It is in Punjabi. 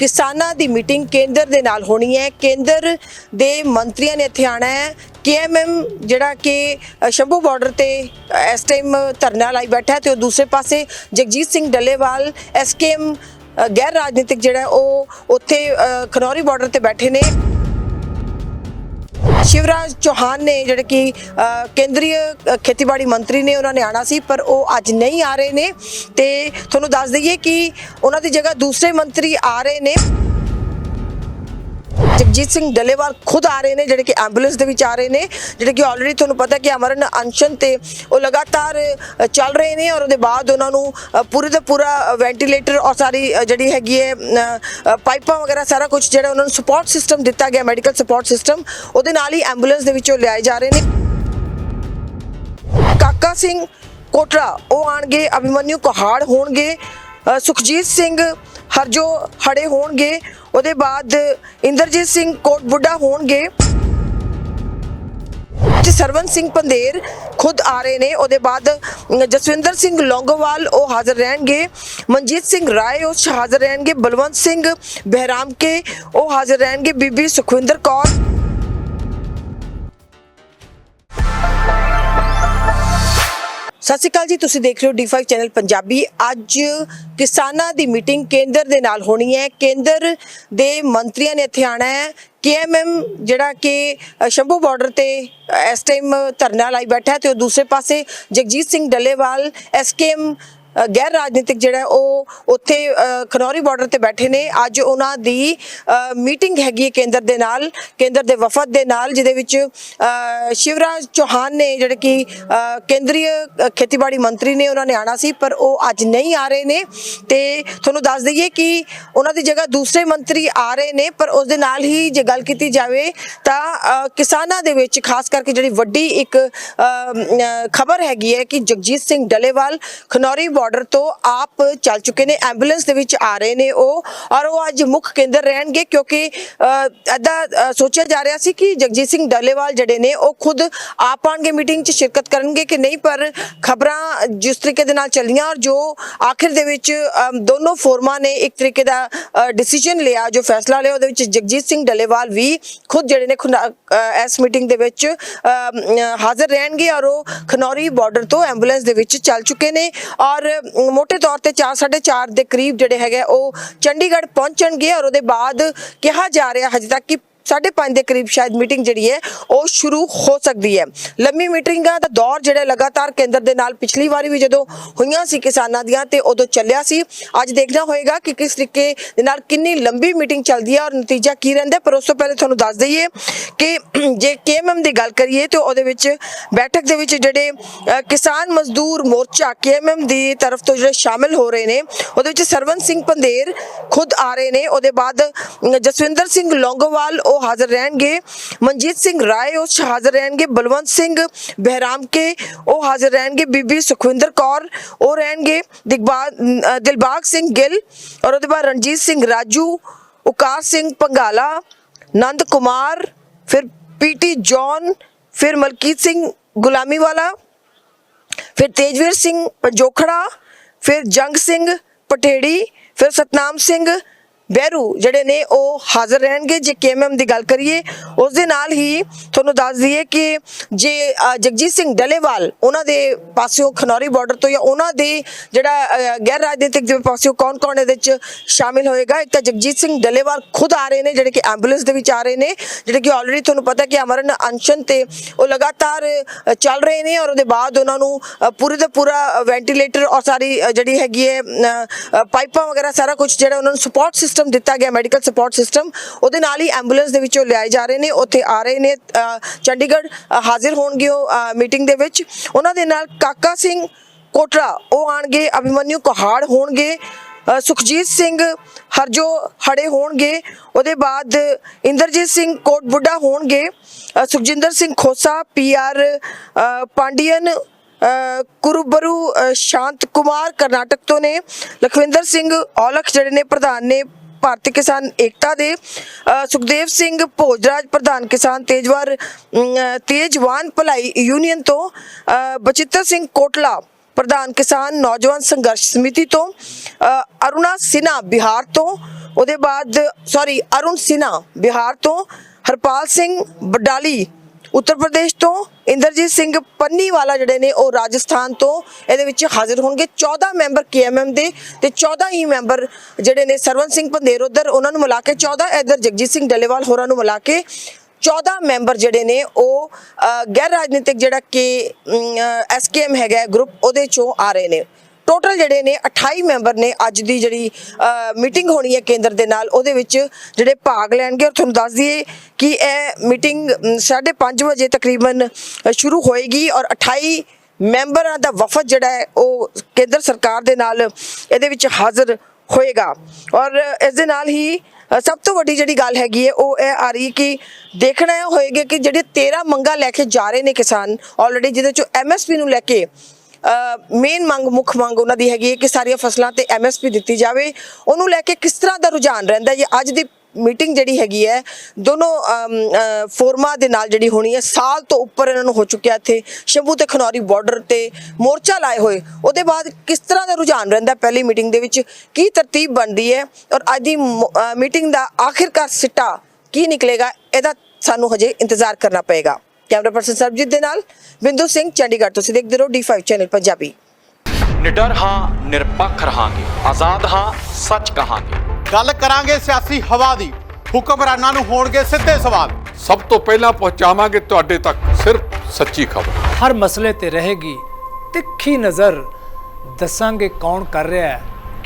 ਕਿਸਾਨਾਂ ਦੀ ਮੀਟਿੰਗ ਕੇਂਦਰ ਦੇ ਨਾਲ ਹੋਣੀ ਹੈ। ਕੇਂਦਰ ਦੇ ਮੰਤਰੀਆਂ ਨੇ ਇੱਥੇ ਆਣਾ ਹੈ। ਕੇਐਮਐਮ ਜਿਹੜਾ ਕਿ ਸ਼ੰਭੂ ਬਾਰਡਰ ਤੇ ਅ, ਇਸ ਟਾਈਮ ਧਰਨਾ ਲਾਈ ਬੈਠਾ ਹੈ ਤੇ ਉਹ ਦੂਸਰੇ ਪਾਸੇ ਜਗਜੀਤ ਸਿੰਘ ਡੱਲੇਵਾਲ ਐਸਕੇਐਮ ਗੈਰ ਰਾਜਨੀਤਿਕ ਜਿਹੜਾ ਉਹ ਉੱਥੇ ਖਨੌਰੀ ਬਾਰਡਰ ਤੇ ਬੈਠੇ ਨੇ। ਸ਼ਿਵਰਾਜ ਚੌਹਾਨ ਨੇ ਜਿਹੜੇ ਕਿ ਅ, ਕੇਂਦਰੀ ਖੇਤੀਬਾੜੀ ਮੰਤਰੀ ਨੇ ਉਹਨਾਂ ਨੇ ਆਣਾ ਸੀ ਪਰ ਉਹ ਅੱਜ ਨਹੀਂ ਆ ਰਹੇ ਨੇ। ਤੇ ਤੁਹਾਨੂੰ ਦੱਸ ਦਈਏ ਕਿ ਉਹਨਾਂ ਦੀ ਜਗ੍ਹਾ ਦੂਸਰੇ ਮੰਤਰੀ ਆ ਰਹੇ ਨੇ। ਜਗਜੀਤ ਸਿੰਘ ਡੱਲੇਵਾਲ ਖੁਦ ਆ ਰਹੇ ਨੇ, ਜਿਹੜੇ ਕਿ ਐਂਬੂਲੈਂਸ ਦੇ ਵਿੱਚ ਆ ਰਹੇ ਨੇ, ਜਿਹੜੇ ਕਿ ਆਲਰੇਡੀ ਤੁਹਾਨੂੰ ਪਤਾ ਕਿ ਅਮਰਨ ਅਨਸ਼ਨ ਤੇ ਉਹ ਲਗਾਤਾਰ ਚੱਲ ਰਹੇ ਨੇ ਔਰ ਉਹਦੇ ਬਾਅਦ ਉਹਨਾਂ ਨੂੰ ਪੂਰੇ ਦਾ ਪੂਰਾ ਵੈਂਟੀਲੇਟਰ ਔਰ ਸਾਰੀ ਜਿਹੜੀ ਹੈਗੀ ਹੈ ਪਾਈਪਾਂ ਵਗੈਰਾ ਸਾਰਾ ਕੁਝ ਜਿਹੜਾ ਉਹਨਾਂ ਨੂੰ ਸਪੋਰਟ ਸਿਸਟਮ ਦਿੱਤਾ ਗਿਆ ਮੈਡੀਕਲ ਸਪੋਰਟ ਸਿਸਟਮ ਉਹਦੇ ਨਾਲ ਹੀ ਐਂਬੂਲੈਂਸ ਦੇ ਵਿੱਚੋਂ ਲਿਆਏ ਜਾ ਰਹੇ ਨੇ। ਕਾਕਾ ਸਿੰਘ ਕੋਟਰਾ ਉਹ ਆਣਗੇ ਅਭਿਮਨਿਊ ਕੋਹਾੜ ਹੋਣਗੇ ਸੁਖਜੀਤ ਸਿੰਘ ਹਰਜੋ ਹੜੇ ਹੋਣਗੇ, ਉਹਦੇ ਬਾਅਦ ਇੰਦਰਜੀਤ ਸਿੰਘ ਕੋਟ ਬੁੱਢਾ ਹੋਣਗੇ। ਤੇ ਸਰਵਨ ਸਿੰਘ ਪੰਦੇਰ ਖੁਦ ਆ ਰਹੇ ਨੇ, ਉਹਦੇ ਬਾਅਦ ਜਸਵਿੰਦਰ ਸਿੰਘ ਲੌਂਗੋਵਾਲ ਉਹ ਹਾਜ਼ਰ ਰਹਿਣਗੇ, ਮਨਜੀਤ ਸਿੰਘ ਰਾਏ ਉਹ ਹਾਜ਼ਰ ਰਹਿਣਗੇ, ਬਲਵੰਤ ਸਿੰਘ ਬਹਿਰਾਮ ਕੇ ਉਹ ਹਾਜ਼ਰ ਰਹਿਣਗੇ, ਬੀਬੀ ਸੁਖਵਿੰਦਰ ਕੌਰ। ਸਤਿ ਸ਼੍ਰੀ ਅਕਾਲ ਜੀ ਤੁਸੀਂ ਦੇਖ ਰਹੇ ਹੋ D5 ਚੈਨਲ ਪੰਜਾਬੀ। ਅੱਜ ਕਿਸਾਨਾਂ ਦੀ ਮੀਟਿੰਗ ਕੇਂਦਰ ਦੇ ਨਾਲ ਹੋਣੀ ਹੈ। ਕੇਂਦਰ ਦੇ ਮੰਤਰੀਆਂ ਨੇ ਇੱਥੇ ਆਣਾ ਹੈ। ਕੇਐਮਐਮ ਜਿਹੜਾ ਕਿ ਸ਼ੰਭੂ ਬਾਰਡਰ ਤੇ ਅ, ਇਸ ਟਾਈਮ ਧਰਨਾ ਲਾਈ ਬੈਠਾ ਹੈ ਤੇ ਉਹ ਦੂਸਰੇ ਪਾਸੇ ਜਗਜੀਤ ਸਿੰਘ ਡੱਲੇਵਾਲ ਐਸਕੇਐਮ ਅ, ਗੈਰ ਰਾਜਨੀਤਿਕ ਜਿਹੜਾ ਉਹ ਉੱਥੇ ਖਨੌਰੀ ਬਾਰਡਰ ਤੇ ਬੈਠੇ ਨੇ। ਅੱਜ ਉਹਨਾਂ ਦੀ ਮੀਟਿੰਗ ਹੈਗੀ ਹੈ ਕੇਂਦਰ ਦੇ ਨਾਲ, ਕੇਂਦਰ ਦੇ ਵਫਦ ਦੇ ਨਾਲ, ਜਿਹਦੇ ਵਿੱਚ ਸ਼ਿਵਰਾਜ ਚੌਹਾਨ ਨੇ ਜਿਹੜੇ ਕਿ ਕੇਂਦਰੀ ਖੇਤੀਬਾੜੀ ਮੰਤਰੀ ਨੇ ਉਹਨਾਂ ਨੇ ਆਣਾ ਸੀ, ਪਰ ਉਹ ਅੱਜ ਨਹੀਂ ਆ ਰਹੇ ਨੇ। ਤੇ ਤੁਹਾਨੂੰ ਦੱਸ ਦਈਏ ਕਿ ਉਹਨਾਂ ਦੀ ਜਗ੍ਹਾ ਦੂਸਰੇ ਮੰਤਰੀ ਆ ਰਹੇ ਨੇ, ਪਰ ਉਸ ਦੇ ਨਾਲ ਹੀ ਜੇ ਗੱਲ ਕੀਤੀ ਜਾਵੇ, ਤਾਂ ਕਿਸਾਨਾਂ ਦੇ ਵਿੱਚ ਖਾਸ ਕਰਕੇ ਜਿਹੜੀ ਵੱਡੀ ਇੱਕ ਖਬਰ ਹੈਗੀ ਹੈ ਕਿ ਜਗਜੀਤ ਸਿੰਘ ਡੱਲੇਵਾਲ ਖਨੌਰੀ ਬਾਰਡਰ ਤੋਂ ਆਪ ਚੱਲ ਚੁੱਕੇ ਨੇ ਐਂਬੂਲੈਂਸ ਦੇ ਵਿੱਚ ਆ ਰਹੇ ਨੇ ਉਹ, ਔਰ ਉਹ ਅੱਜ ਮੁੱਖ ਕੇਂਦਰ ਰਹਿਣਗੇ ਕਿਉਂਕਿ ਐਦਾ ਸੋਚਿਆ ਜਾ ਰਿਹਾ ਸੀ ਕਿ ਜਗਜੀਤ ਸਿੰਘ ਡੱਲੇਵਾਲ ਜਿਹੜੇ ਨੇ, ਉਹ ਖੁਦ ਆਪ ਆਣਗੇ ਮੀਟਿੰਗ 'ਚ ਸ਼ਿਰਕਤ ਕਰਨਗੇ ਕਿ ਨਹੀਂ, ਪਰ ਖਬਰਾਂ ਜਿਸ ਤਰੀਕੇ ਦੇ ਨਾਲ ਚੱਲੀਆਂ ਔਰ ਜੋ ਆਖਿਰ ਦੇ ਵਿੱਚ ਦੋਨੋਂ ਫੋਰਮਾਂ ਨੇ ਇੱਕ ਤਰੀਕੇ ਦਾ ਡਿਸੀਜਨ ਲਿਆ, ਜੋ ਫੈਸਲਾ ਲਿਆ, ਉਹਦੇ ਵਿੱਚ ਜਗਜੀਤ ਸਿੰਘ ਡੱਲੇਵਾਲ ਵੀ ਖੁਦ ਜਿਹੜੇ ਨੇ ਖੁਨਾ- ਇਸ ਮੀਟਿੰਗ ਦੇ ਵਿੱਚ ਹਾਜ਼ਰ ਰਹਿਣਗੇ ਔਰ ਉਹ ਖਨੌਰੀ ਬਾਰਡਰ ਤੋਂ ਐਂਬੂਲੈਂਸ ਦੇ ਵਿੱਚ ਚੱਲ ਚੁੱਕੇ ਨੇ, ਔਰ ਮੋٹے ਤੌਰ ਤੇ 4 4:30 ਦੇ ਕਰੀਬ ਜਿਹੜੇ ਹੈਗੇ ਉਹ ਚੰਡੀਗੜ੍ਹ ਪਹੁੰਚਣਗੇ ਔਰ ਉਹਦੇ ਬਾਅਦ ਕਿਹਾ ਜਾ ਰਿਹਾ ਹਜੇ ਤੱਕ ਕਿ 5:30 ਦੇ ਕਰੀਬ ਸ਼ਾਇਦ ਮੀਟਿੰਗ ਜਿਹੜੀ ਹੈ, ਉਹ ਸ਼ੁਰੂ ਹੋ ਸਕਦੀ ਹੈ। ਲੰਮੀ ਮੀਟਿੰਗਾਂ ਦਾ ਦੌਰ ਜਿਹੜਾ ਲਗਾਤਾਰ ਕੇਂਦਰ ਦੇ ਨਾਲ ਪਿਛਲੀ ਵਾਰੀ ਵੀ ਜਦੋਂ ਹੋਈਆਂ ਸੀ ਕਿਸਾਨਾਂ ਦੀਆਂ ਤੇ ਉਦੋਂ ਚੱਲਿਆ ਸੀ। ਅੱਜ ਦੇਖਣਾ ਹੋਏਗਾ ਕਿ ਕਿਸ ਤਰੀਕੇ ਦੇ ਨਾਲ ਕਿੰਨੀ ਲੰਬੀ ਮੀਟਿੰਗ ਚੱਲਦੀ ਹੈ ਔਰ ਨਤੀਜਾ ਕੀ ਰਹਿੰਦਾ ਪਰ ਉਸ ਤੋਂ ਪਹਿਲੇ ਤੁਹਾਨੂੰ ਦੱਸ ਦਈਏ ਕਿ ਜੇ ਕੇਐਮਐਮ ਦੀ ਗੱਲ ਕਰੀਏ ਤੇ ਉਹਦੇ ਵਿੱਚ ਬੈਠਕ ਦੇ ਵਿੱਚ ਜਿਹੜੇ ਕਿਸਾਨ ਮਜ਼ਦੂਰ ਮੋਰਚਾ ਕੇਐਮਐਮ ਦੀ ਤਰਫ ਤੋਂ ਜਿਹੜੇ ਸ਼ਾਮਿਲ ਹੋ ਰਹੇ ਨੇ, ਉਹਦੇ ਵਿੱਚ ਸਰਵਨ ਸਿੰਘ ਪੰਦੇਰ ਖੁਦ ਆ ਰਹੇ ਨੇ। ਉਹਦੇ ਬਾਅਦ ਜਸਵਿੰਦਰ ਸਿੰਘ ਲੌਂਗੋਵਾਲ, ਉਹ ਹਾਜ਼ਰ ਰਹਿਣਗੇ ਮਨਜੀਤ ਸਿੰਘ ਰਾਏ ਉਹ ਹਾਜ਼ਰ ਰਹਿਣਗੇ ਬਲਵੰਤ ਸਿੰਘ ਬਹਿਰਾਮ ਕੇ ਉਹ ਹਾਜ਼ਰ ਰਹਿਣਗੇ ਬੀਬੀ ਸੁਖਵਿੰਦਰ ਕੌਰ ਉਹ ਰਹਿਣਗੇ ਦਿਲਬਾਗ ਸਿੰਘ ਗਿੱਲ ਔਰ ਉਹਦੇ ਬਾਅਦ ਰਣਜੀਤ ਸਿੰਘ ਰਾਜੂ ਉਕਾਸ ਸਿੰਘ ਪੰਗਾਲਾ ਨੰਦ ਕੁਮਾਰ ਫਿਰ ਪੀਟੀ ਜੌਨ ਫਿਰ ਮਲਕੀਤ ਸਿੰਘ ਗੁਲਾਮੀ ਵਾਲਾ ਫਿਰ ਤੇਜਵੀਰ ਸਿੰਘ ਪੰਜੋਖੜਾ ਫਿਰ ਜੰਗ ਸਿੰਘ ਪਟੇੜੀ ਫਿਰ ਸਤਨਾਮ ਸਿੰਘ ਬਹਿਰੂ ਜਿਹੜੇ ਨੇ ਉਹ ਹਾਜ਼ਰ ਰਹਿਣਗੇ। ਜੇ ਕੇਐਮਐਮ ਦੀ ਗੱਲ ਕਰੀਏ, ਉਸ ਦੇ ਨਾਲ ਹੀ ਤੁਹਾਨੂੰ ਦੱਸ ਦਈਏ ਕਿ ਜੇ ਜਗਜੀਤ ਸਿੰਘ ਡੱਲੇਵਾਲ ਉਹਨਾਂ ਦੇ ਪਾਸਿਓਂ ਖਨੌਰੀ ਬਾਰਡਰ ਤੋਂ ਜਾਂ ਉਹਨਾਂ ਦੇ ਜਿਹੜਾ ਗੈਰ ਰਾਜਨੀਤਿਕ ਦੇ ਪਾਸਿਓਂ ਕੌਣ-ਕੌਣ ਇਹਦੇ ਵਿੱਚ ਸ਼ਾਮਿਲ ਹੋਏਗਾ? ਇੱਕ ਤਾਂ ਜਗਜੀਤ ਸਿੰਘ ਡੱਲੇਵਾਲ ਖੁਦ ਆ ਰਹੇ ਨੇ, ਜਿਹੜੇ ਕਿ ਐਂਬੂਲੈਂਸ ਦੇ ਵਿੱਚ ਆ ਰਹੇ ਨੇ, ਜਿਹੜੇ ਕਿ ਆਲਰੇਡੀ ਤੁਹਾਨੂੰ ਪਤਾ ਕਿ ਅਮਰਨ ਅਨਸ਼ਨ ਤੇ ਉਹ ਲਗਾਤਾਰ ਚੱਲ ਰਹੇ ਨੇ ਔਰ ਉਹਦੇ ਬਾਅਦ ਉਹਨਾਂ ਨੂੰ ਪੂਰੇ ਦਾ ਪੂਰਾ ਵੈਂਟੀਲੇਟਰ ਔਰ ਸਾਰੀ ਜਿਹੜੀ ਹੈਗੀ ਹੈ ਪਾਈਪਾਂ ਵਗੈਰਾ ਸਾਰਾ ਕੁਝ ਜਿਹੜਾ ਉਹਨਾਂ ਨੂੰ ਸਪੋਰਟ ਸਿਸਟਮ ਸਿਸਟਮ ਦਿੱਤਾ ਗਿਆ, ਮੈਡੀਕਲ ਸਪੋਰਟ ਸਿਸਟਮ। ਉਹਦੇ ਨਾਲ ਹੀ ਐਂਬੂਲੈਂਸ ਦੇ ਵਿੱਚੋਂ ਲਿਆਏ ਜਾ ਰਹੇ ਨੇ, ਉੱਥੇ ਆ ਰਹੇ ਨੇ ਚੰਡੀਗੜ੍ਹ ਹਾਜ਼ਰ ਹੋਣਗੇ ਉਹ ਮੀਟਿੰਗ ਦੇ ਵਿੱਚ। ਉਹਨਾਂ ਦੇ ਨਾਲ ਕਾਕਾ ਸਿੰਘ ਕੋਟਰਾ, ਉਹ ਆਣਗੇ ਅਭਿਮਨਿਊ ਕੋਹਾੜ ਹੋਣਗੇ ਸੁਖਜੀਤ ਸਿੰਘ ਹਰਜੋ ਹੜੇ ਹੋਣਗੇ, ਉਹਦੇ ਬਾਅਦ ਇੰਦਰਜੀਤ ਸਿੰਘ ਕੋਟ ਬੁੱਢਾ ਹੋਣਗੇ ਸੁਖਜਿੰਦਰ ਸਿੰਘ ਖੋਸਾ ਪੀਆਰ ਪਾਂਡੀਅਨ ਕੁਰੂਬਰੂ ਸ਼ਾਂਤ ਕੁਮਾਰ, ਕਰਨਾਟਕ ਤੋਂ ਨੇ, ਲਖਵਿੰਦਰ ਸਿੰਘ ਔਲਖ ਜਿਹੜੇ ਨੇ ਪ੍ਰਧਾਨ ਨੇ ਭਾਰਤੀ ਕਿਸਾਨ ਏਕਤਾ ਦੇ ਸੁਖਦੇਵ ਸਿੰਘ ਭੋਜਰਾਜ ਪ੍ਰਧਾਨ ਕਿਸਾਨ ਤੇਜਵਾਰ ਤੇਜਵਾਨ ਭਲਾਈ ਯੂਨੀਅਨ ਤੋਂ ਅ, ਬਚਿੱਤਰ ਸਿੰਘ ਕੋਟਲਾ ਪ੍ਰਧਾਨ ਕਿਸਾਨ ਨੌਜਵਾਨ ਸੰਘਰਸ਼ ਸਮਿਤੀ ਤੋਂ ਅ, ਅਰੁਣਾ ਸਿਨਹਾ ਬਿਹਾਰ ਤੋਂ ਉਹਦੇ ਬਾਅਦ ਸੌਰੀ ਅਰੁਣ ਸਿਨਹਾ ਬਿਹਾਰ ਤੋਂ ਹਰਪਾਲ ਸਿੰਘ ਬਡਾਲੀ ਉੱਤਰ ਪ੍ਰਦੇਸ਼ ਤੋਂ ਇੰਦਰਜੀਤ ਸਿੰਘ ਪੰਨੀ ਵਾਲਾ ਜਿਹੜੇ ਨੇ ਉਹ ਰਾਜਸਥਾਨ ਤੋਂ ਇਹਦੇ ਵਿੱਚ ਹਾਜ਼ਰ ਹੋਣਗੇ। 14 ਮੈਂਬਰ ਕੇਐਮਐਮ ਦੇ ਤੇ 14 ਹੀ ਮੈਂਬਰ ਜਿਹੜੇ ਨੇ ਸਰਵਨ ਸਿੰਘ ਪੰਦੇਰ ਉਧਰ, ਉਹਨਾਂ ਨੂੰ ਮਿਲਾ ਕੇ 14 ਇਧਰ ਜਗਜੀਤ ਸਿੰਘ ਡੱਲੇਵਾਲ ਹੋਰਾਂ ਨੂੰ ਮਿਲਾ ਕੇ 14 ਮੈਂਬਰ ਜਿਹੜੇ ਨੇ ਉਹ ਗੈਰ ਰਾਜਨੀਤਿਕ ਜਿਹੜਾ ਕਿ ਐਸਕੇਐਮ ਹੈਗਾ ਗਰੁੱਪ ਉਹਦੇ ਚੋਂ ਆ ਰਹੇ ਨੇ। ਟੋਟਲ ਜਿਹੜੇ ਨੇ 28 ਮੈਂਬਰ ਨੇ ਅੱਜ ਦੀ ਜਿਹੜੀ ਮੀਟਿੰਗ ਹੋਣੀ ਹੈ ਕੇਂਦਰ ਦੇ ਨਾਲ, ਉਹਦੇ ਵਿੱਚ ਜਿਹੜੇ ਭਾਗ ਲੈਣਗੇ, ਔਰ ਤੁਹਾਨੂੰ ਦੱਸ ਦਈਏ ਕਿ ਇਹ ਮੀਟਿੰਗ 5:30 ਵਜੇ ਤਕਰੀਬਨ ਸ਼ੁਰੂ ਹੋਏਗੀ, ਔਰ 28 ਮੈਂਬਰਾਂ ਦਾ ਵਫਦ ਜਿਹੜਾ ਹੈ, ਉਹ ਕੇਂਦਰ ਸਰਕਾਰ ਦੇ ਨਾਲ ਇਹਦੇ ਵਿੱਚ ਹਾਜ਼ਰ ਹੋਏਗਾ। ਔਰ ਇਸ ਦੇ ਨਾਲ ਹੀ ਸਭ ਤੋਂ ਵੱਡੀ ਜਿਹੜੀ ਗੱਲ ਹੈਗੀ ਹੈ, ਉਹ ਇਹ ਆ ਰਹੀ ਕਿ ਦੇਖਣਾ ਇਹ ਹੋਏਗਾ ਕਿ ਜਿਹੜੇ 13 ਮੰਗਾਂ ਲੈ ਕੇ ਜਾ ਰਹੇ ਨੇ ਕਿਸਾਨ ਆਲਰੇਡੀ ਜਿਹਦੇ ਚੋਂ ਐਮਐਸਪੀ ਨੂੰ ਲੈ ਕੇ ਮੇਨ ਮੰਗ ਮੁੱਖ ਮੰਗ ਉਹਨਾਂ ਦੀ ਹੈਗੀ ਹੈ ਕਿ ਸਾਰੀਆਂ ਫਸਲਾਂ ਤੇ ਐਮਐਸਪੀ ਦਿੱਤੀ ਜਾਵੇ। ਉਹਨੂੰ ਲੈ ਕੇ ਕਿਸ ਤਰ੍ਹਾਂ ਦਾ ਰੁਝਾਨ ਰਹਿੰਦਾ ਹੈ? ਅੱਜ ਦੀ ਮੀਟਿੰਗ ਜਿਹੜੀ ਹੈਗੀ ਹੈ ਦੋਨੋਂ ਅਮ, ਫੋਰਮਾਂ ਦੇ ਨਾਲ ਜਿਹੜੀ ਹੋਣੀ ਹੈ ਸਾਲ ਤੋਂ ਉੱਪਰ ਇਹਨਾਂ ਨੂੰ ਹੋ ਚੁੱਕਿਆ ਇੱਥੇ। ਸ਼ੰਭੂ ਤੇ ਖਨੌਰੀ ਬਾਰਡਰ ਤੇ ਮੋਰਚਾ ਲਾਏ ਹੋਏ। ਉਹਦੇ ਬਾਅਦ ਕਿਸ ਤਰ੍ਹਾਂ ਦਾ ਰੁਝਾਨ ਰਹਿੰਦਾ ਪਹਿਲੀ ਮੀਟਿੰਗ ਦੇ ਵਿੱਚ? ਕੀ ਤਰਤੀਬ ਬਣਦੀ ਹੈ? ਔਰ ਅੱਜ ਦੀ ਮੀਟਿੰਗ ਦਾ ਆਖਿਰਕਾਰ ਸਿੱਟਾ ਕੀ ਨਿਕਲੇਗਾ? ਇਹਦਾ ਸਾਨੂੰ ਹਜੇ ਇੰਤਜ਼ਾਰ ਕਰਨਾ ਪਏਗਾ। ਕੈਮਰਾ ਪਰਸਨ ਸਰਬਜੀਤ ਦੇ ਨਾਲ ਬਿੰਦੂ ਸਿੰਘ ਚੰਡੀਗੜ੍ਹ। ਤੁਸੀਂ ਦੇਖਦੇ ਰਹੋ D5 ਚੈਨਲ ਪੰਜਾਬੀ। ਨਿਡਰ ਹਾਂ ਨਿਰਪੱਖ ਰਹਾਂਗੇ। ਆਜ਼ਾਦ ਹਾਂ ਸੱਚ ਕਹਾਂਗੇ। ਗੱਲ ਕਰਾਂਗੇ ਸਿਆਸੀ ਹਵਾ ਦੀ। ਹੁਕਮਰਾਨਾਂ ਨੂੰ ਹੋਣਗੇ ਸਿੱਧੇ ਸਵਾਲ। ਸਭ ਤੋਂ ਪਹਿਲਾਂ ਪਹੁੰਚਾਵਾਂਗੇ ਤੁਹਾਡੇ ਤੱਕ ਸਿਰਫ ਸੱਚੀ ਖਬਰ। ਹਰ ਮਸਲੇ ਤੇ ਰਹੇਗੀ ਤਿੱਖੀ ਨਜ਼ਰ। ਦੱਸਾਂਗੇ ਕੌਣ ਕਰ ਰਿਹਾ ਹੈ।